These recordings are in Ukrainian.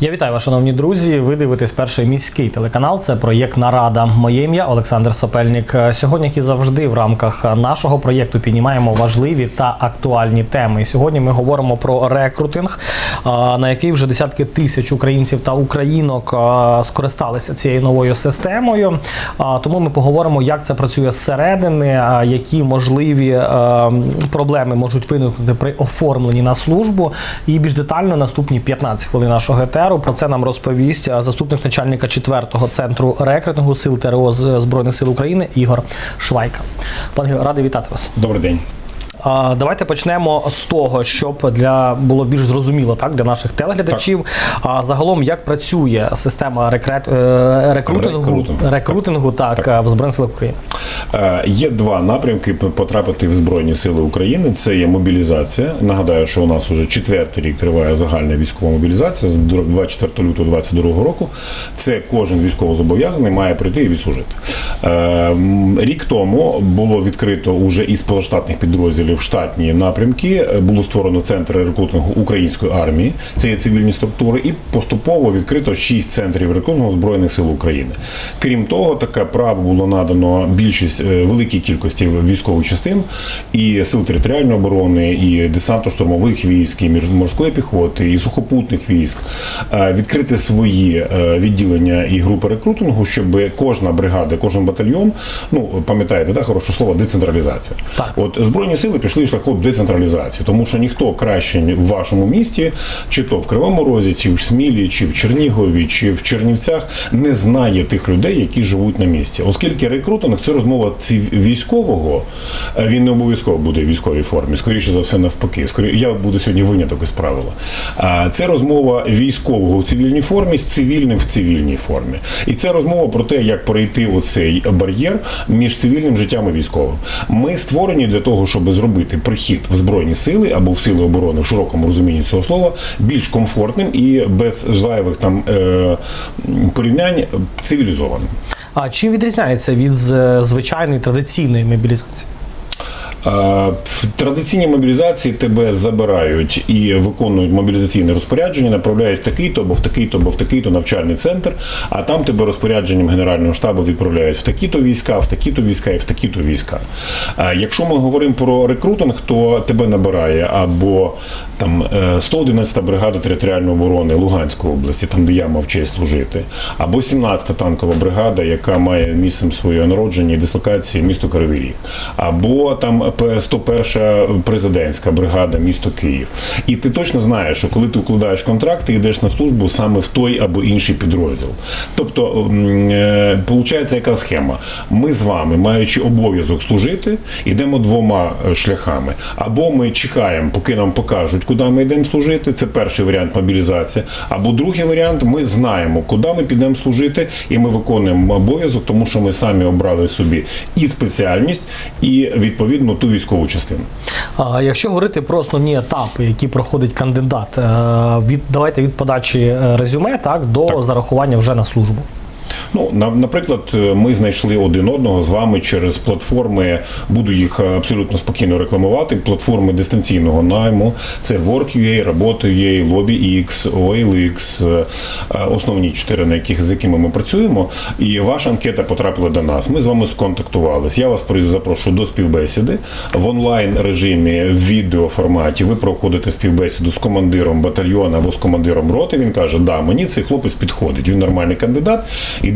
Я вітаю вас, шановні друзі. Ви дивитесь перший міський телеканал. Це проєкт Нарада. Моє ім'я Олександр Сопельник. Сьогодні, як і завжди, в рамках нашого проєкту піднімаємо важливі та актуальні теми. Сьогодні ми говоримо про рекрутинг, на який вже десятки тисяч українців та українок скористалися цією новою системою. Тому ми поговоримо, як це працює зсередини, які можливі е, проблеми можуть виникнути при оформленні на службу. І більш детально наступні 15 хвилин нашого етеру. Про це нам розповість заступник начальника 4-го центру рекрутингу сил ТРО Збройних сил України Ігор Швайка. Пане радий вітати вас. Добрий день. Давайте почнемо з того, щоб для було більш зрозуміло так для наших телеглядачів. А загалом як працює система рекрет, е, рекрутингу, Рекрутингу. рекрутингу так, в Збройних силах України. Е, Є два напрямки потрапити в Збройні Сили України. Це є мобілізація. Нагадаю, що у нас уже четвертий рік триває загальна військова мобілізація з 24 лютого 2022 року. Це кожен військовозобов'язаний має прийти і відслужити. Е, Рік тому було відкрито уже із позаштатних підрозділів штатні напрямки. Було створено центр рекрутингу української армії. Це є цивільні структури, і поступово відкрито шість центрів рекрутингу збройних сил України. Крім того, таке право було надано більшість е, великій кількості військових частин і сил територіальної оборони, і десантно-штурмових військ, і морської піхоти, і сухопутних військ е, відкрити свої е, відділення і групи рекрутингу, щоб кожна бригада, кожен батальйон, ну пам'ятаєте, да, хороше слово, децентралізація. Так. От збройні сили пішли шляхом децентралізації, тому що ніхто краще в вашому місті, чи то в Кривому Розі, чи в Смілі, чи в Чернігові, чи в Чернівцях, не знає тих людей, які живуть на місці. Оскільки рекрутинг це розмова військового, е, він не обов'язково буде в військовій формі. Скоріше за все, навпаки. Скорі я буду сьогодні виняток із правила. Це розмова військового в цивільній формі з цивільним в цивільній формі. І це розмова про те, як пройти оцей бар'єр між цивільним життям і військовим. Ми створені для того, щоб зробити прихід в збройні сили або в сили оборони в широкому розумінні цього слова більш комфортним і без зайвих там е, порівнянь цивілізованим. А чим відрізняється від звичайної традиційної мобілізації? Е, В традиційній мобілізації тебе забирають і виконують мобілізаційне розпорядження, направляють в такий-то, або в такий-то, або в такий-то навчальний центр, а там тебе розпорядженням Генерального штабу відправляють в такі-то війська, в такі-то війська і в такі-то війська. Е, Якщо ми говоримо про рекрутинг, то тебе набирає або там е, 111 бригада територіальної оборони Луганської області, там де я мав честь служити, або 17-та танкова бригада, яка має місцем своє народження і дислокації місто Кривий Ріг, або там 101 президентська бригада, місто Київ. І ти точно знаєш, що коли ти укладаєш контракт, ти йдеш на службу саме в той або інший підрозділ. Тобто, м, е, яка схема? Ми з вами, маючи обов'язок служити, йдемо двома е, шляхами. Або ми чекаємо, поки нам покажуть, куди ми йдемо служити. Це перший варіант мобілізації. Або другий варіант ми знаємо, куди ми підемо служити, і ми виконуємо обов'язок, тому що ми самі обрали собі і спеціальність, і відповідно ту військову частину. А якщо говорити про основні етапи, які проходить кандидат, е, від давайте від подачі е, резюме так до зарахування вже на службу. Ну, на- наприклад, е, ми знайшли один одного з вами через платформи. Буду їх абсолютно спокійно рекламувати. Платформи дистанційного найму. Це Work.ua, Робота.ua, LobbyX, OLX, е, е, основні чотири, на яких з якими ми працюємо. І ваша анкета потрапила до нас. Ми з вами сконтактувалися. Я вас запрошую до співбесіди в онлайн режимі в відеоформаті. Ви проходите співбесіду з командиром батальйону або з командиром роти. Він каже: Да, мені цей хлопець підходить. Він нормальний кандидат.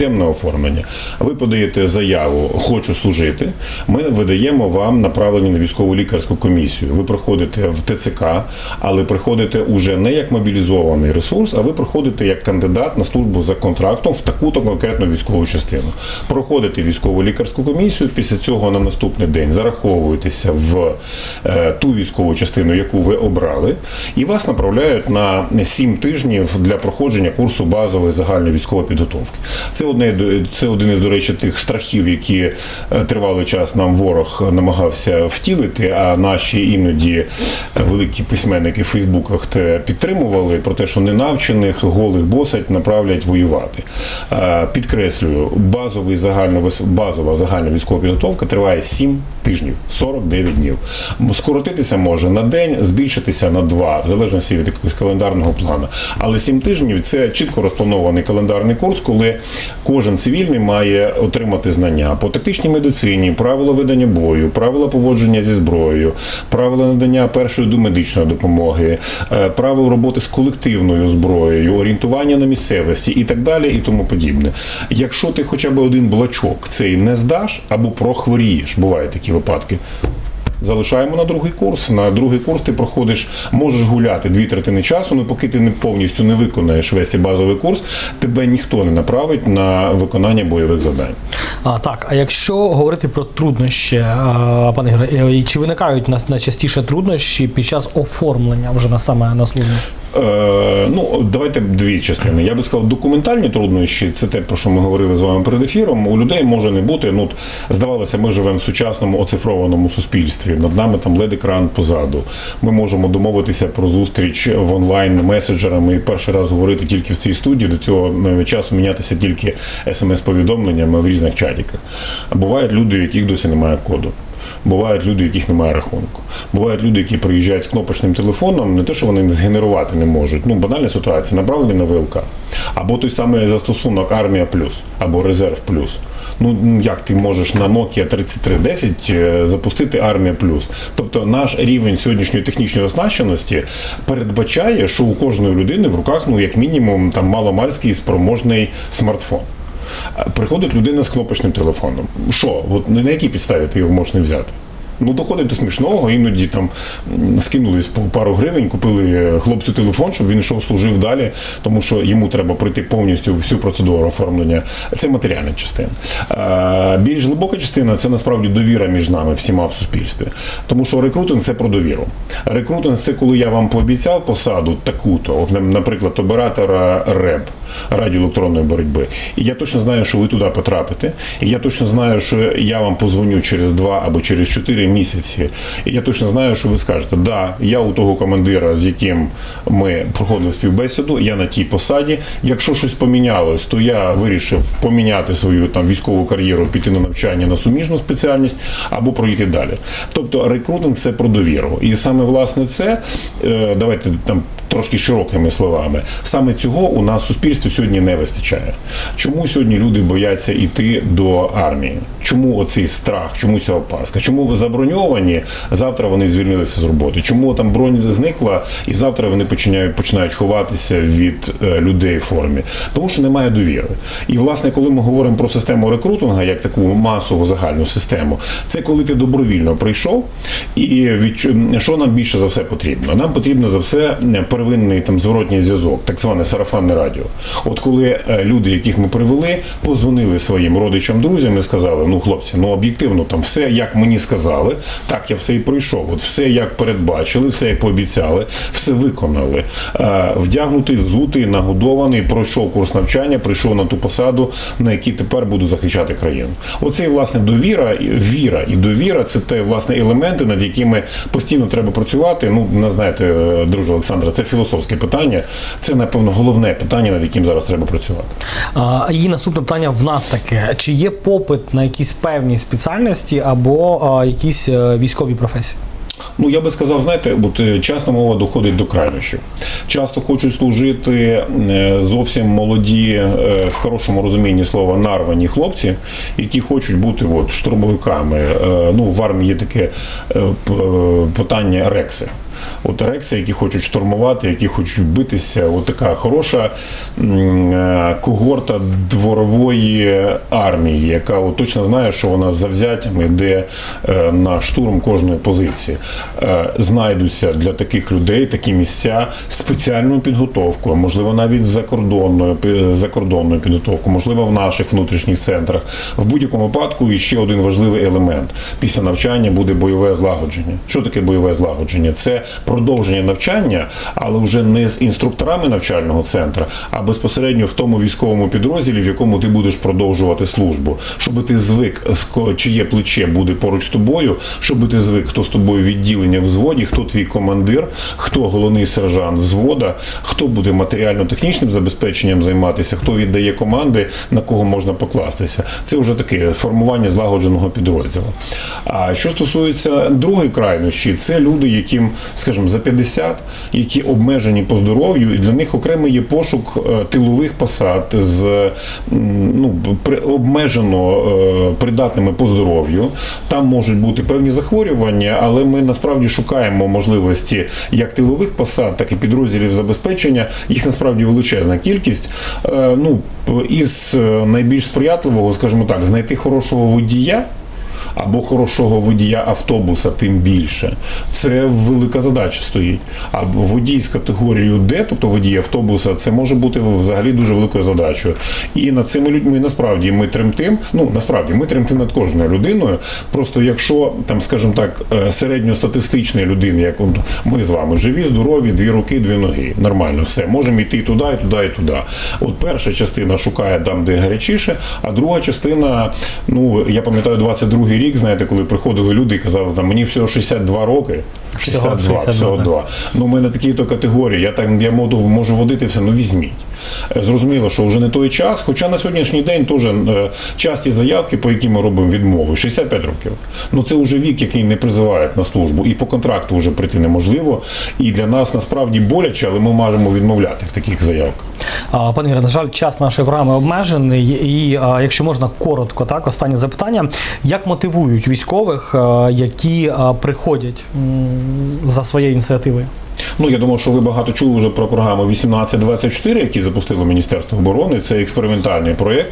Йдемо на оформлення. Ви подаєте заяву Хочу служити. Ми видаємо вам направлення на військову лікарську комісію. Ви проходите в ТЦК, але приходите уже не як мобілізований ресурс, а ви проходите як кандидат на службу за контрактом в таку-то конкретну військову частину. Проходите військову лікарську комісію. Після цього на наступний день зараховуєтеся в е, ту військову частину, яку ви обрали, і вас направляють на 7 тижнів для проходження курсу базової загальної військової підготовки. Це одне це один із до речі тих страхів, які е, тривалий час нам ворог намагався втілити. А наші іноді великі письменники в Фейсбуках те підтримували про те, що ненавчених голих босать направлять воювати. Е, Підкреслюю, базовий загально базова загальна військова підготовка триває 7 тижнів. тижнів, 49 днів. Скоротитися може на день, збільшитися на два, в залежності від календарного плану. Але 7 тижнів це чітко розпланований календарний курс, коли кожен цивільний має отримати знання по тактичній медицині, правила ведення бою, правила поводження зі зброєю, правила надання першої домедичної допомоги, е, правил роботи з колективною зброєю, орієнтування на місцевості і так далі, і тому подібне. Якщо ти хоча б один блачок цей не здаш або прохворієш, бувають такі випадки. Залишаємо на другий курс. На другий курс ти проходиш, можеш гуляти дві третини часу, але поки ти не повністю не виконаєш весь цей базовий курс, тебе ніхто не направить на виконання бойових завдань. А, так, а якщо говорити про труднощі, а, пане Ігоре, е, чи виникають нас найчастіше труднощі під час оформлення вже на саме на службі? Е, ну, давайте дві частини. Я би сказав, документальні труднощі це те, про що ми говорили з вами перед ефіром. У людей може не бути. Ну, здавалося, ми живемо в сучасному оцифрованому суспільстві. Над нами там led екран позаду. Ми можемо домовитися про зустріч в онлайн меседжерами і перший раз говорити тільки в цій студії. До цього е, часу мінятися тільки смс-повідомленнями в різних чатіках. А бувають люди, у яких досі немає коду. Бувають люди, у яких немає рахунку. Бувають люди, які приїжджають з кнопочним телефоном, не те, що вони згенерувати не можуть. Ну, банальна ситуація, направлені на ВЛК. Або той самий застосунок Армія Плюс або Резерв Плюс. Ну як ти можеш на Nokia 3310 е, запустити Армія Плюс? Тобто наш рівень сьогоднішньої технічної оснащеності передбачає, що у кожної людини в руках, ну як мінімум, там маломальський спроможний смартфон. Приходить людина з кнопочним телефоном. Що? От на якій підставі ти його можеш не взяти? Ну, доходить до смішного, іноді там скинулись по пару гривень, купили хлопцю телефон, щоб він йшов служив далі, тому що йому треба пройти повністю всю процедуру оформлення. Це матеріальна частина. А, більш глибока частина це насправді довіра між нами всіма в суспільстві. Тому що рекрутинг це про довіру. Рекрутинг це коли я вам пообіцяв посаду таку-то, наприклад, оператора РЕБ радіоелектронної боротьби. І я точно знаю, що ви туди потрапите. І я точно знаю, що я вам позвоню через два або через чотири місяці. І я точно знаю, що ви скажете, да, я у того командира, з яким ми проходили співбесіду, я на тій посаді. Якщо щось помінялось, то я вирішив поміняти свою там військову кар'єру, піти на навчання на суміжну спеціальність або пройти далі. Тобто рекрутинг це про довіру. І саме власне це е, давайте там трошки широкими словами. Саме цього у нас в суспільстві сьогодні не вистачає. Чому сьогодні люди бояться йти до армії? Чому оцей страх? Чому ця опаска? Чому заброньовані? Завтра вони звільнилися з роботи? Чому там бронь зникла, і завтра вони починають починають ховатися від е, людей в формі? Тому що немає довіри. І власне, коли ми говоримо про систему рекрутинга, як таку масову загальну систему, це коли ти добровільно прийшов, і відчу- що нам більше за все потрібно? Нам потрібно за все е, первинний там зворотній зв'язок, так зване сарафанне радіо. От коли е, люди, яких ми привели, позвонили своїм родичам, друзям і сказали: ну хлопці, ну об'єктивно, там все як мені сказали, так я все і пройшов. От все як передбачили, все як пообіцяли, все виконали. Е, Вдягнутий, взутий, нагодований, пройшов курс навчання, прийшов на ту посаду, на якій тепер буду захищати країну. Оце власне довіра, віра і довіра це те власне елементи, над якими постійно треба працювати. Ну, не знаєте, е, друже Олександра, це філософське питання. Це напевно головне питання, над яким зараз треба працювати. А, і наступне питання в нас таке: чи є попит на якісь певні спеціальності або а, якісь е, військові професії? Ну, я би сказав, знаєте, от е, часто мова доходить до крайнощів. Часто хочуть служити е, зовсім молоді, в хорошому розумінні слова, нарвані хлопці, які хочуть бути от, штурмовиками. Ну, в армії є таке питання рекси. От рекси, які хочуть штурмувати, які хочуть битися, от така хороша е, когорта дворової армії, яка от точно знає, що вона з завзяттям йде е, на штурм кожної позиції. Е, Знайдуться для таких людей такі місця спеціальною підготовкою, можливо, навіть закордонною закордонною підготовкою, можливо, в наших внутрішніх центрах. В будь-якому випадку і ще один важливий елемент після навчання буде бойове злагодження. Що таке бойове злагодження? Це продовження навчання, але вже не з інструкторами навчального центру, а безпосередньо в тому військовому підрозділі, в якому ти будеш продовжувати службу, щоб ти звик, чиє плече буде поруч з тобою, щоб ти звик, хто з тобою відділення в взводі, хто твій командир, хто головний сержант взвода, хто буде матеріально-технічним забезпеченням займатися, хто віддає команди, на кого можна покластися. Це вже таке формування злагодженого підрозділу. А що стосується другої крайнощі, це люди, яким, скажімо, за 50, які обмежені по здоров'ю, і для них окремий є пошук е, тилових посад з ну, обмежено е, придатними по здоров'ю. Там можуть бути певні захворювання, але ми насправді шукаємо можливості як тилових посад, так і підрозділів забезпечення. Їх насправді величезна кількість. Е, Ну, із найбільш сприятливого, скажімо так, знайти хорошого водія. Або хорошого водія автобуса, тим більше. Це велика задача стоїть. А водій з категорією Д, тобто водій автобуса, це може бути взагалі дуже великою задачею. І над цими людьми насправді ми тремтим. Ну насправді ми тремтим над кожною людиною. Просто якщо там, скажімо так, е, середньостатистичної людини, як ми з вами живі, здорові, дві руки, дві ноги. Нормально, все, можемо йти туди, і туди, і туди. От перша частина шукає там, де гарячіше, а друга частина, ну я пам'ятаю, 22-й рік, знаєте, коли приходили люди і казали, там мені всього 62 роки. Всього 62, 62, всього так. два. Ну, у мене такі то категорії, я так я можу, можу водити все, ну візьміть. Е, Зрозуміло, що вже не той час, хоча на сьогоднішній день теж е, часті заявки, по яким ми робимо відмови, 65 років. Ну це вже вік, який не призивають на службу, і по контракту вже прийти неможливо. І для нас насправді боляче, але ми можемо відмовляти в таких заявках. Пане Іре, на жаль, час нашої програми обмежений. І якщо можна коротко, так останнє запитання: як мотивують військових, які приходять за своєю ініціативою? Ну, я думаю, що ви багато чули вже про програму 1824, які запустило Міністерство оборони. Це експериментальний проєкт,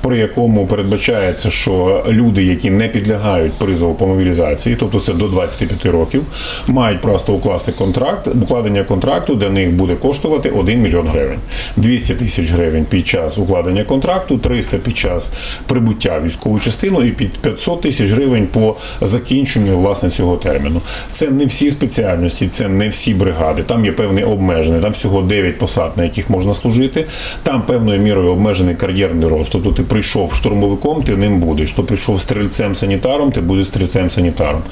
при якому передбачається, що люди, які не підлягають призову по мобілізації, тобто це до 25 років, мають просто укласти контракт. Укладення контракту для них буде коштувати 1 мільйон гривень. 200 тисяч гривень під час укладення контракту, 300 під час прибуття військову частину і під 500 тисяч гривень по закінченню власне цього терміну. Це не всі спеціальності, це не всі бригади. Там є певний обмежений, там всього 9 посад, на яких можна служити. Там певною мірою обмежений кар'єрний рост. Тобто ти прийшов штурмовиком, ти ним будеш. То прийшов стрільцем санітаром, ти будеш стрільцем санітаром.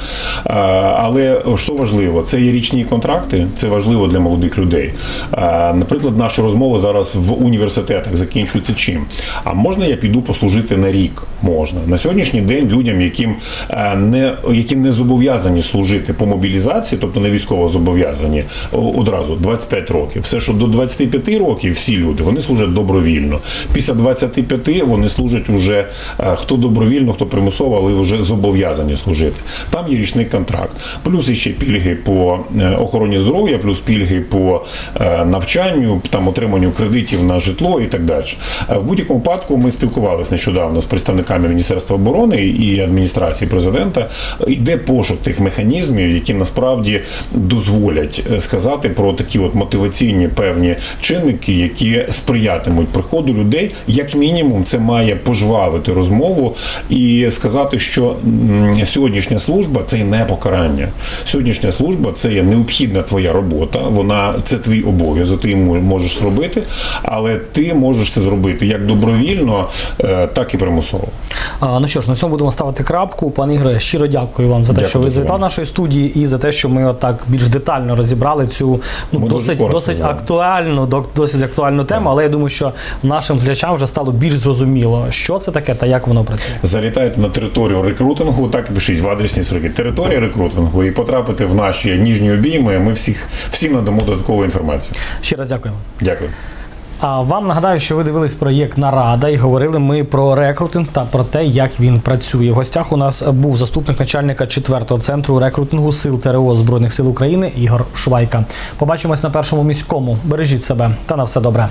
Але що важливо, це є річні контракти, це важливо для молодих людей. Наприклад, наші розмови зараз в університетах закінчуються чим? А можна я піду послужити на рік? Можна. На сьогоднішній день людям, яким е, не, які не зобов'язані служити по мобілізації, тобто не військово зобов'язані, одразу 25 років. Все, що до 25 років, всі люди, вони служать добровільно. Після 25 вони служать уже е, хто добровільно, хто примусово, але вже зобов'язані служити. Там є річний контракт. Плюс іще пільги по е, охороні здоров'я, плюс пільги по е, навчанню, там отриманню кредитів на житло і так далі. В будь-якому випадку ми спілкувалися нещодавно з представниками Міністерства оборони і адміністрації президента. Йде пошук тих механізмів, які насправді дозволять сказати про такі от мотиваційні певні чинники, які сприятимуть приходу людей. Як мінімум, це має пожвавити розмову і сказати, що сьогоднішня служба це не покарання. Сьогоднішня служба це є необхідна твоя робота. Вона це твій обов'язок. Ти можеш зробити, але ти можеш це зробити як добровільно, е, так і примусово. А, ну що ж, на цьому будемо ставити крапку. Пане Ігоре, щиро дякую вам за те, Дякую що ви дуже завітали нашої студії, і за те, що ми отак більш детально розібрали цю ну досить коротко досить з актуальну, досить актуальну тему. Але я думаю, що нашим глядачам вже стало більш зрозуміло, що це таке та як воно працює. Залітайте на територію рекрутингу, так і пишіть в адресні строки територія рекрутингу і потрапити в наші ніжні обійми. Ми всіх всім надамо додаткову інформацію. Ще раз дякуємо. Дякую. А вам нагадаю, що ви дивились проєкт Нарада і говорили ми про рекрутинг та про те, як він працює. В гостях у нас був заступник начальника 4-го центру рекрутингу сил ТРО Збройних сил України Ігор Швайка. Побачимось на першому міському. Бережіть себе та на все добре.